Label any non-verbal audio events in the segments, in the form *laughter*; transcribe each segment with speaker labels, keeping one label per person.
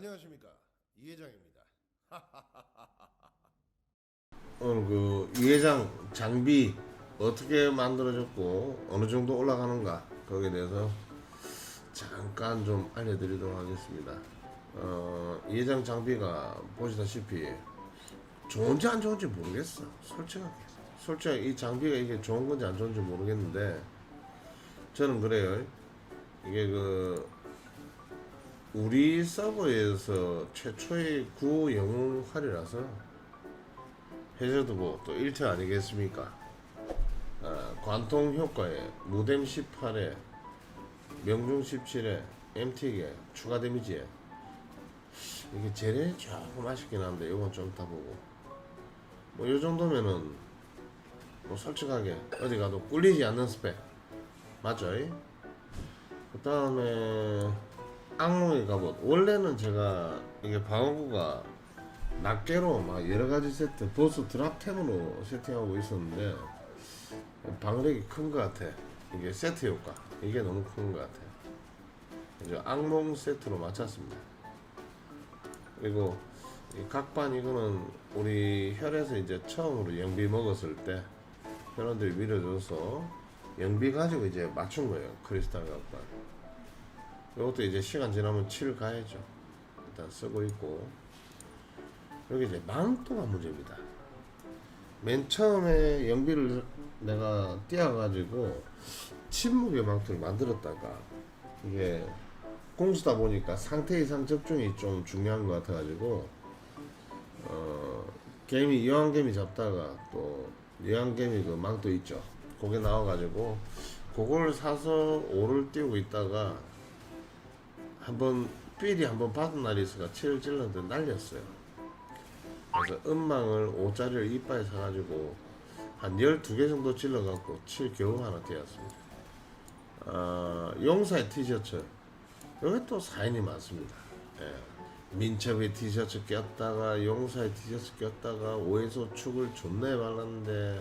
Speaker 1: 안녕하십니까 이 회장입니다. *laughs* 오늘 그 이회장 장비 어떻게 만들어졌고 어느 정도 올라가는가 거기에 대해서 잠깐 좀 알려드리도록 하겠습니다. 어, 이회장 장비가 보시다시피 좋은지 안 좋은지 모르겠어. 솔직하게. 솔직하게 이 장비가 이게 좋은 건지 안 좋은지 모르겠는데 저는 그래요. 이게 그 우리 서버에서 최초의 구호 영웅활이라서 해저드 뭐또 1트 아니겠습니까? 아, 관통 효과에 무뎀 18에 명중 17에 MT에 추가 데미지에 이게 제일 조금 아쉽긴 한데 이건 좀 이따 보고 뭐 이 정도면은 뭐 솔직하게 어디 가도 꿀리지 않는 스펙 맞죠? 그 다음에 악몽의 갑옷 원래는 제가 이게 방어구가 낱개로 막 여러 가지 세트 보스 드랍템으로 세팅하고 있었는데 방어력이 큰 것 같아. 이게 세트 효과. 이게 너무 큰 것 같아. 이제 악몽 세트로 맞췄습니다. 그리고 이 각반 이거는 우리 혈에서 이제 처음으로 영비 먹었을 때 혈원들이 밀어줘서 영비 가지고 이제 맞춘 거예요. 크리스탈 각반 이것도 이제 시간 지나면 칠 가야죠. 일단 쓰고 있고. 여기 이제 망토가 문제입니다. 맨 처음에 영비를 내가 띄어가지고 침묵의 망토를 만들었다가 이게 공수다 보니까 상태 이상 접종이 좀 중요한 것 같아가지고 어 개미 여왕개미 잡다가 또 여왕개미 그 망토 있죠. 그게 나와가지고 그걸 사서 오를 띄우고 있다가 한번 삘이 한번 받은 날이 있어가 칠을 찔렀는데 날렸어요. 그래서 은망을 5짜리를 이빨에 사가지고 한 12개 정도 찔러갖고 칠 겨우 하나 띄었습니다. 아, 용사의 티셔츠. 여기 또 사인이 많습니다. 예. 민첩의 티셔츠 꼈다가 용사의 티셔츠 꼈다가 오해소 축을 존나 발랐는데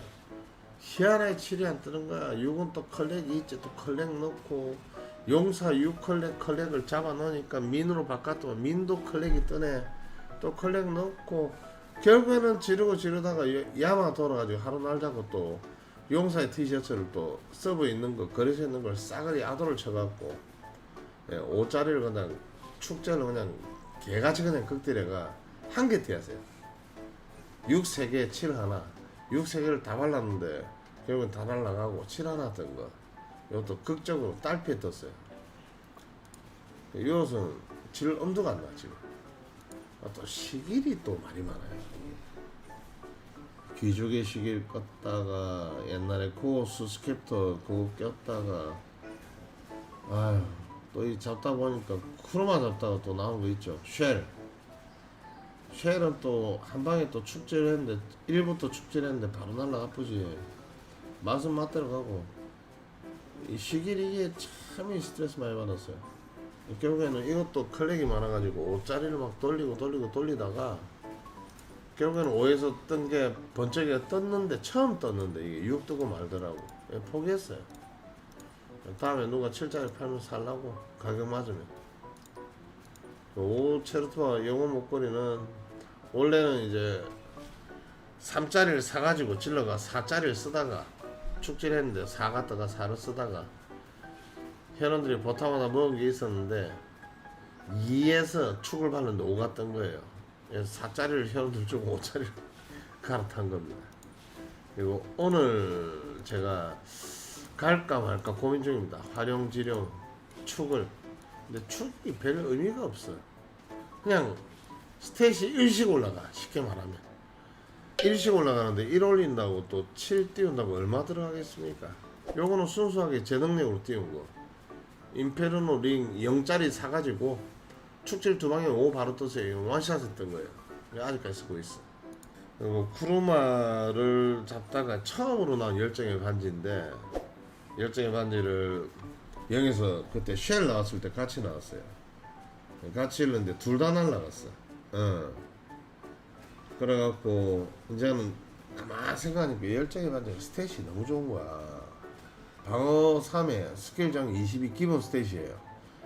Speaker 1: 희한하게 칠이 안 뜨는 거야. 6은 또 컬렉이 있지 또 컬렉 넣고 용사 6 컬렉 컬렉을 잡아 놓으니까 민으로 바꿨더만. 민도 컬렉이 뜨네. 또 컬렉 넣고 결국에는 지르고 지르다가 야마 돌아가지고 하루 날자고 또 용사의 티셔츠를 또 서버 있는 거 거리서 있는 걸 싸그리 아도를 쳐갖고 예, 5짜리를 그냥 축제를 그냥 개같이 그냥 극딜해가 한개 띄었어요. 6 3개 7 하나. 6 3개를 다 발랐는데 결국엔 다 날라가고 7 하나 뜬거 이것도 극적으로 딸피에 떴어요. 이 옷은 질 엄두가 안 나 지금. 아, 또 시길이 또 말이 많아요. 귀족의 시길 껐다가 옛날에 코어스 스캡터 그거 꼈다가 아유 또이 잡다 보니까 크로마 잡다가 또 나온 거 있죠. 쉘. 쉘은 또 한 방에 또 축제를 했는데 1부터 축제를 했는데 바로 날라가 보지. 맛은 맛대로 가고 이 시길 이게 참 스트레스 많이 받았어요. 결국에는 이것도 클렉이 많아가지고 5짜리를 막 돌리고 돌리고 돌리다가 결국에는 5에서 뜬 게 번쩍이가 떴는데 처음 떴는데 이게 6 뜨고 말더라고. 예, 포기했어요. 다음에 누가 7짜리 팔면 살라고 가격 맞으면. 5 체르토와 영어 목걸이는 원래는 이제 3짜리를 사가지고 찔러가 4짜리를 쓰다가 축질했는데 4 갖다가 4를 쓰다가 현원들이 하나 먹은 게 있었는데 2에서 축을 받는데 5 갔던 거예요. 그래서 4짜리를 현원들 주고 5짜리를 *laughs* 갈아탄 겁니다. 그리고 오늘 제가 갈까 말까 고민 중입니다. 활용, 지령, 축을. 근데 축이 별 의미가 없어요. 그냥 스탯이 일씩 올라가. 쉽게 말하면. 일씩 올라가는데 1 올린다고 또 7 띄운다고 얼마 들어가겠습니까? 요거는 순수하게 제 능력으로 띄운 거. 임페르노 링 0짜리 사가지고 축질 두 방에 5 바로 떴어요. 원샷 했던 거예요. 아직까지 쓰고 있어. 그리고 쿠르마를 잡다가 처음으로 나온 열정의 반지인데 열정의 반지를 영에서 그때 쉘 나왔을 때 같이 나왔어요. 같이 했는데 둘 다 날라갔어. 어. 그래갖고 이제는 가만 생각하니까 열정의 반지가 스탯이 너무 좋은 거야. 방어 3에 스킬 장22 기본 스탯이에요.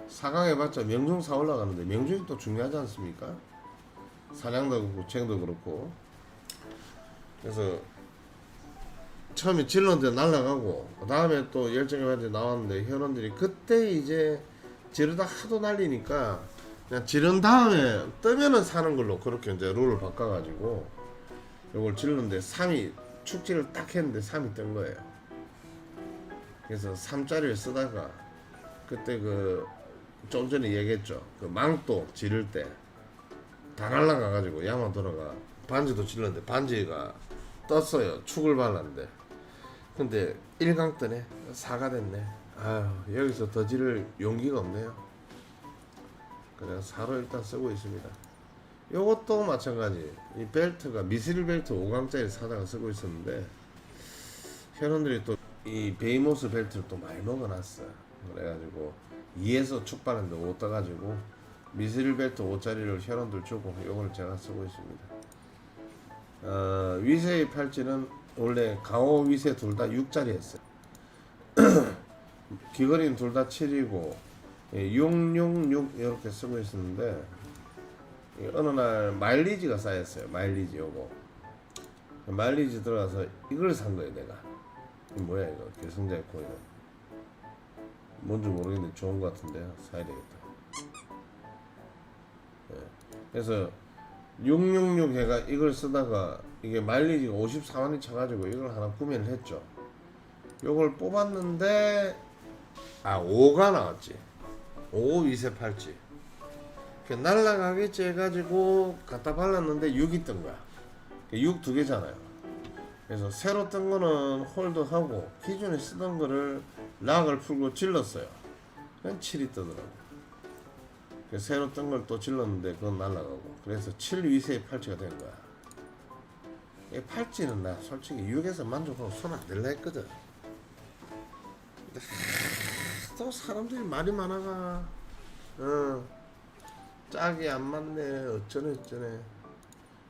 Speaker 1: 사강 해봤자 명중 사 올라가는데 명중이 또 중요하지 않습니까? 사냥도 그렇고 쟁도 그렇고 그래서 처음에 질렀는데 날라가고 그 다음에 또 열정의 반지 나왔는데 현원들이 그때 이제 지르다 하도 날리니까 그냥 지른 다음에 뜨면은 사는 걸로 그렇게 이제 룰을 바꿔가지고 요걸 질렀는데 3이 축지를 딱 했는데 3이 뜬 거예요. 그래서 3짜리를 쓰다가 그때 그 좀 전에 얘기했죠. 그 망토 지를 때 다 날라가가지고 야마 돌아가 반지도 질렀는데 반지가 떴어요. 축을 발랐는데. 근데 1강 뜨네. 4가 됐네. 아유 여기서 더 지를 용기가 없네요 그래서 4로 일단 쓰고 있습니다. 요것도 마찬가지. 이 벨트가 미스릴 벨트 5강짜리 사다가 쓰고 있었는데 현원들이 또 이 베이모스 벨트를 또 많이 먹어놨어 그래가지고 2에서 축 바는데 5 떠가지고 미스릴 벨트 5짜리를 현원들 주고 요걸 제가 쓰고 있습니다. 어, 위세의 팔찌는 원래 강호 위세 둘 다 6짜리 했어요. *clears throat* 귀걸이는 둘 다 7이고 666 이렇게 쓰고 있었는데 이 어느 날 마일리지가 쌓였어요. 마일리지 요거 마일리지 들어가서 이걸 산 거예요 내가 이 뭐야 이거 결승자의 코인은 뭔지 모르겠는데 좋은 거 같은데 사야 되겠다 예. 그래서 666 해가 이걸 쓰다가 이게 마일리지가 54만이 쳐가지고 이걸 하나 구매를 했죠. 요걸 뽑았는데 아 5가 나왔지. 5 위세 팔찌. 그 날라가겠지 해가지고 갖다 발랐는데 6이 뜬 거야. 6 두 개잖아요. 그래서 새로 뜬 거는 홀드하고 기존에 쓰던 거를 락을 풀고 질렀어요. 그냥 7이 뜨더라고. 그 새로 뜬 걸 또 질렀는데 그건 날라가고 그래서 7 위세의 팔찌가 된 거야 이 팔찌는 나 솔직히 6에서 만족하고 손 안 들라 했거든 또 사람들이 말이 많아가. 어. 짝이 안 맞네. 어쩌네 어쩌네.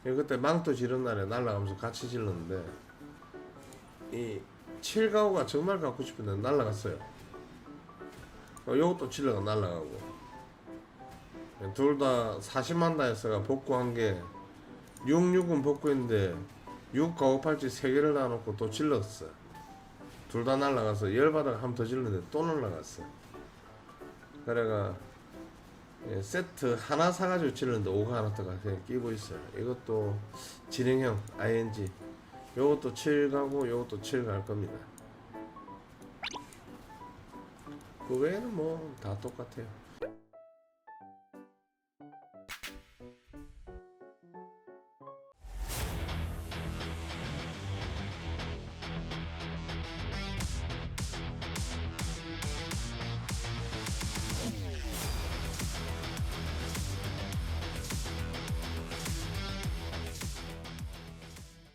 Speaker 1: 이 그때 망토 지른 날에 날라가면서 같이 질렀는데 이 7가오가 정말 갖고 싶은데 날라갔어요. 어, 요것도 질러가 날라가고. 둘 다 40만 다에서가 복구한 게 66은 복구했는데 6 가오 팔찌 3개를 놔놓고 또 질렀어 둘 다 날라가서 열바닥 한번 더 질렀는데 또 날라갔어. 그래가 예, 세트 하나 사가지고 질렀는데 5가 하나 더 그냥 끼고 있어요. 이것도 진행형 ING. 요것도 7 가고 요것도 7 갈 겁니다. 그 외에는 뭐 다 똑같아요